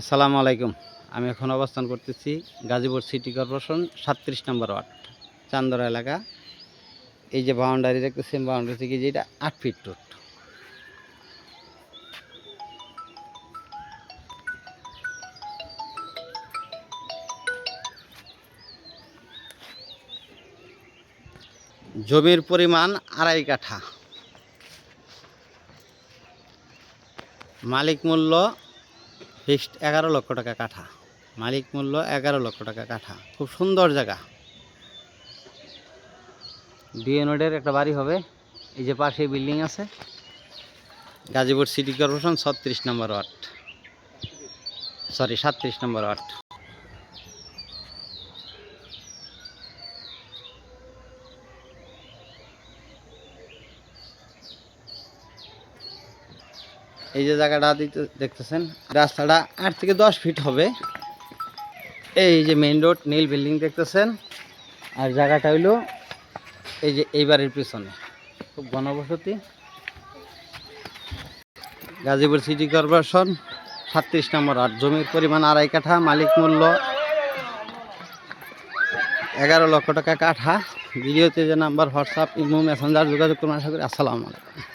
আসসালামু আলাইকুম। আমি এখন অবস্থান করতেছি গাজীপুর সিটি কর্পোরেশন সাতত্রিশ নম্বর ওয়ার্ড, চান্দরা এলাকা। এই যে বাউন্ডারি দেখতেছেন বাউন্ডারি থেকে যেটা আট ফিট রোড জমির পরিমাণ আড়াই কাঠা। মালিক মূল্য ফিক্সড এগারো লক্ষ টাকা কাঠা। মালিক মূল্য এগারো লক্ষ টাকা কাঠা। খুব সুন্দর জায়গা। ডিএনওডের একটা বাড়ি হবে। এই যে পাশে বিল্ডিং আছে। গাজীপুর সিটি কর্পোরেশন ছত্রিশ নম্বর ওয়ার্ড। সরি সাতত্রিশ নম্বর ওয়ার্ড। এই যে জায়গাটা দিতে- দেখতেছেন, রাস্তাটা আট থেকে দশ ফিট হবে। এই যে মেইন রোড নীল বিল্ডিং দেখতেছেন। আর জায়গাটা হইল এই যে এই বাড়ির পিছনে। খুব ঘনবসতি। গাজীপুর সিটি কর্পোরেশন সাতত্রিশ নম্বর আর জমির পরিমাণ আড়াই কাঠা, মালিক মূল্য এগারো লক্ষ টাকা কাঠা। ভিডিওতে যে নাম্বার, হোয়াটসঅ্যাপ, ইমো মেসেঞ্জার যোগাযোগ করুন। আশা করি, আসসালামু আলাইকুম।